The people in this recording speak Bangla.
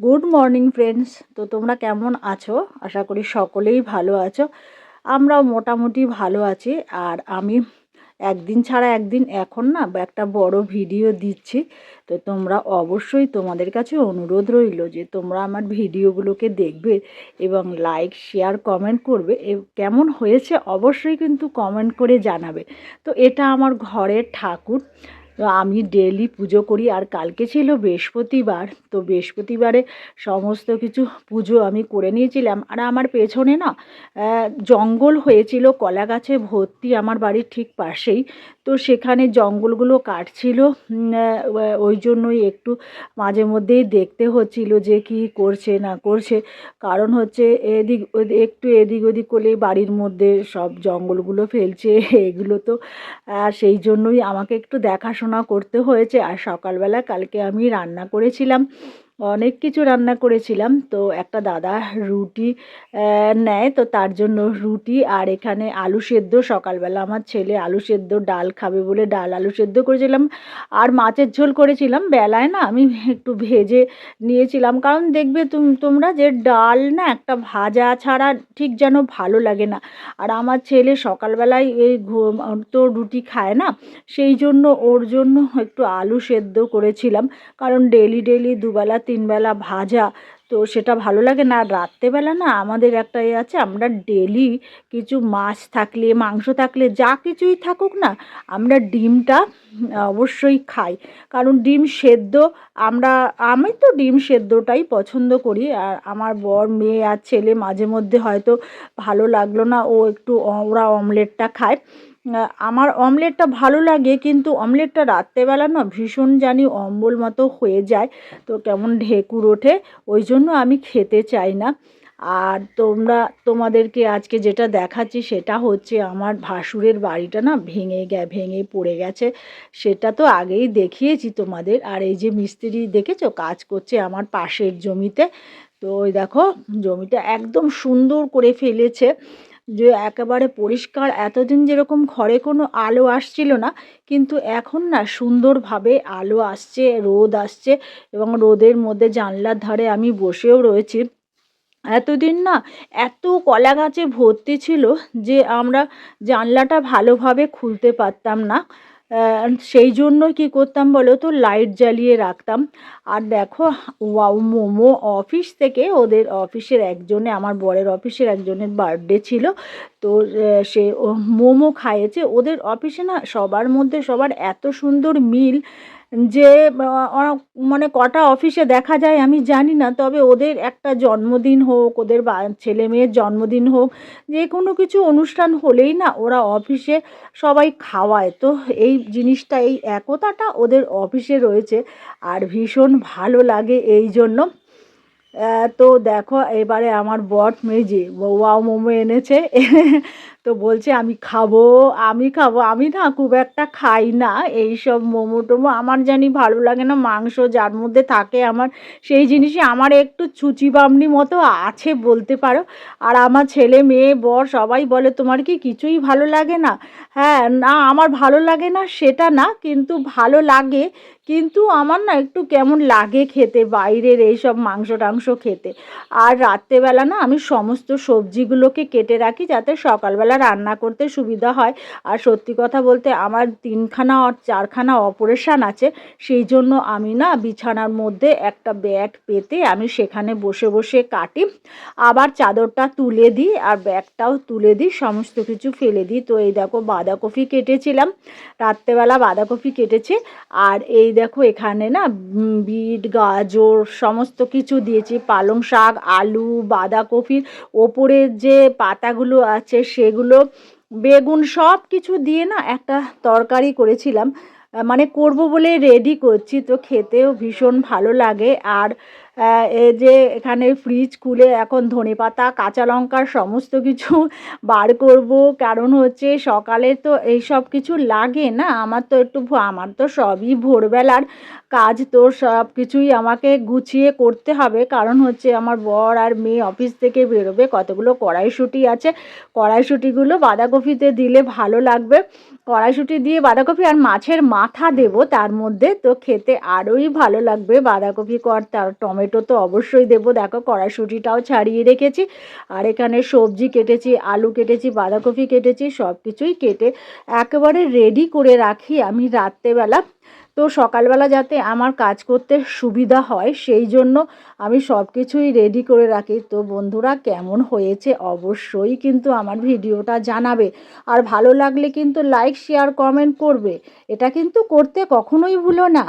গুড মর্নিং ফ্রেন্ডস তো তোমরা কেমন আছো? আশা করি সকলেই ভালো আছো। আমরাও মোটামুটি ভালো আছি। আর আমি একদিন ছাড়া একদিন এখন না একটা বড় ভিডিও দিচ্ছি। তো তোমরা অবশ্যই তোমাদের কাছে অনুরোধ রইল যে তোমরা আমার ভিডিওগুলোকে দেখবে এবং লাইক শেয়ার কমেন্ট করবে। কেমন হয়েছে অবশ্যই কিন্তু কমেন্ট করে জানাবে। তো এটা আমার ঘরের ঠাকুর। তো আমি ডেলি পুজো করি আর কালকে ছিল বৃহস্পতিবার। তো বৃহস্পতিবারে সমস্ত কিছু পুজো আমি করে নিয়েছিলাম। আর আমার পেছনে না জঙ্গল হয়েছিল কলা গাছে ভর্তি আমার বাড়ির ঠিক পাশেই। তো সেখানে জঙ্গলগুলো কাটছিল। ওই জন্যই একটু মাঝে মধ্যেই দেখতে হচ্ছিল যে কি করছে, না করছে। কারণ হচ্ছে এদিক, একটু এদিক ওদিক করলেই বাড়ির মধ্যে সব জঙ্গলগুলো ফেলছে, এগুলো তো। সেই জন্যই আমাকে একটু দেখাশোনা করতে হয়েছে আর সকালবেলা কালকে আমি রান্না করেছিলাম। অনেক কিছু রান্না করেছিলাম। তো একটা দাদা রুটি নেয়, তো তার জন্য রুটি আর এখানে আলু সেদ্ধ। সকালবেলা আমার ছেলে আলু সেদ্ধ, ডাল খাবে বলে ডাল আলু সেদ্ধ করেছিলাম। আর মাছের ঝোল করেছিলাম। বেলায় না আমি একটু ভেজে নিয়েছিলাম। কারণ দেখবে তোমরা যে ডাল না একটা ভাজা ছাড়া ঠিক যেন ভালো লাগে না। আর আমার ছেলে সকালবেলায় এই তো রুটি খায় না, সেই জন্য ওর জন্য একটু আলু সেদ্ধ করেছিলাম। কারণ ডেলি ডেলি দুবেলা তিনবেলা ভাজা, তো সেটা ভালো লাগে না। রাত্রেবেলা না আমাদের একটা এ আছে, আমরা ডেলি কিছু মাছ থাকলে, মাংস থাকলে, যা কিছুই থাকুক না, আমরা ডিমটা অবশ্যই খাই। কারণ ডিম সেদ্ধ, আমরা, আমি তো ডিম সেদ্ধটাই পছন্দ করি। আর আমার বর মেয়ে আর ছেলে মাঝে মধ্যে হয়তো ভালো লাগল না, ও একটু, ওরা অমলেটটা খায়। আমার অমলেটটা ভালো লাগে, কিন্তু অমলেটটা রাত্রেবেলা না ভীষণ জানি অম্বল মতো হয়ে যায়, তো কেমন ঢেকুর ওঠে, ওই জন্য আমি খেতে চাই না। আর তোমরা, তোমাদেরকে আজকে যেটা দেখাচ্ছি সেটা হচ্ছে আমার ভাসুরের বাড়িটা না ভেঙে গে ভেঙে পড়ে গেছে, সেটা তো আগেই দেখিয়েছি তোমাদের। আর এই যে মিস্ত্রি দেখেছ, কাজ করছে আমার পাশের জমিতে, তো ওই দেখো, জমিটা একদম সুন্দর করে ফেলেছে। যে একেবারে পরিষ্কার, এতদিন যেরকম ঘরে কোনো আলো আসছিল না, কিন্তু এখন না সুন্দরভাবে আলো আসছে, রোদ আসছে এবং রোদের মধ্যে জানলার ধারে আমি বসেও রয়েছি। এতদিন না এত কলা গাছে ভর্তি ছিল যে আমরা জানলাটা ভালোভাবে খুলতে পারতাম না। সেই জন্য কি করতাম বলো তো লাইট জ্বালিয়ে রাখতাম। আর দেখো মোমো অফিস থেকে ওদের অফিসের একজনে, আমার বরের অফিসের একজনের বার্থডে ছিল। তো সে মোমো খাইয়েছে। ওদের অফিসে না সবার মধ্যে সবার এত সুন্দর মিল যে মানে কটা অফিসে দেখা যায় আমি জানি না, তবে ওদের একটা জন্মদিন হোক, ওদের বা, ছেলে মেয়ের জন্মদিন হোক, যে কোনো কিছু অনুষ্ঠান হলেই না ওরা অফিসে সবাই খাওয়ায়। তো এই জিনিসটা, এই একতাটা ওদের অফিসে রয়েছে আর ভীষণ ভালো লাগে এই জন্য। তো দেখো, এবারে আমার বট মেজে ওয়াও মোমো এনেছে। তো বলছে, আমি খাব আমি খাব, আমি না খুব একটা খাই না। এই সব মোমো টোমো আমার জানি ভালো লাগে না, মাংস যার মধ্যে থাকে আমার, সেই জিনিসই আমার একটু চুচি বামনি মতো আছে বলতে পারো। আর আমার ছেলে, মেয়ে, বর সবাই বলে, তোমার কি কিছুই ভালো লাগে না? হ্যাঁ না, আমার ভালো লাগে না সেটা না, কিন্তু ভালো লাগে কিন্তু আমার না একটু কেমন লাগে খেতে, বাইরের এইসব মাংস টাংস খেতে। আর রাত্রেবেলা না আমি সমস্ত সবজিগুলোকে কেটে রাখি যাতে সকালবেলা রান্না করতে সুবিধা হয়। আর সত্যি কথা বলতে আমার তিনখানা আর চারখানা অপারেশান আছে, সেই জন্য আমি না বিছানার মধ্যে একটা ব্যাগ পেতে আমি সেখানে বসে বসে কাটি। আবার চাদরটা তুলে দিই আর ব্যাগটাও তুলে দিই, সমস্ত কিছু ফেলে দিই। তো এই দেখো বাঁধাকপি কেটেছিলাম, রাত্রেবেলা বাঁধাকপি কেটেছি। আর এই দেখো এখানে না বিট, গাজর সমস্ত কিছু দিয়েছি। পালং শাক, আলু বাঁধাকপির ওপরের যে পাতাগুলো আছে সেগুলো, বেগুন সব কিছু দিয়ে না একটা তরকারি করেছিলাম। মানে করব বলে রেডি করছি, তো খেতেও ভীষণ ভালো লাগে। আর যে এখানে ফ্রিজ খুলে এখন ধনে পাতা কাঁচা লঙ্কার সমস্ত কিছু বার করব। কারণ হচ্ছে সকালে তো এই সব কিছু লাগে না। আমার তো একটু আমার তো সবই ভোরবেলার কাজ। তো সব কিছুই আমাকে গুছিয়ে করতে হবে। কারণ হচ্ছে আমার বর আর মেয়ে অফিস থেকে বেরোবে। কতগুলো কড়াইশুঁটি আছে। কড়াইশুঁটিগুলো বাঁধাকপিতে দিলে ভালো লাগবে। কড়াইশুঁটি দিয়ে বাঁধাকপি আর মাছের মাথা দেব তার মধ্যে। তো খেতে আরোই ভালো লাগবে। বাঁধাকপি কর তার টমেটো টমেটো তো অবশ্যই দেবো। দেখো কড়াইশুঁটিটাও ছাড়িয়ে রেখেছি। আর এখানে সবজি কেটেছি, আলু কেটেছি, বাঁধাকপি কেটেছি সব কিছুই কেটে একেবারে রেডি করে রাখি আমি রাত্রেবেলা। তো সকালবেলা যাতে আমার কাজ করতে সুবিধা হয় সেই জন্য আমি সব কিছুই রেডি করে রাখি। তো বন্ধুরা, কেমন হয়েছে অবশ্যই কিন্তু আমার ভিডিওটা জানাবে। আর ভালো লাগলে কিন্তু লাইক শেয়ার কমেন্ট করবে। এটা কিন্তু করতে কখনোই ভুলো না।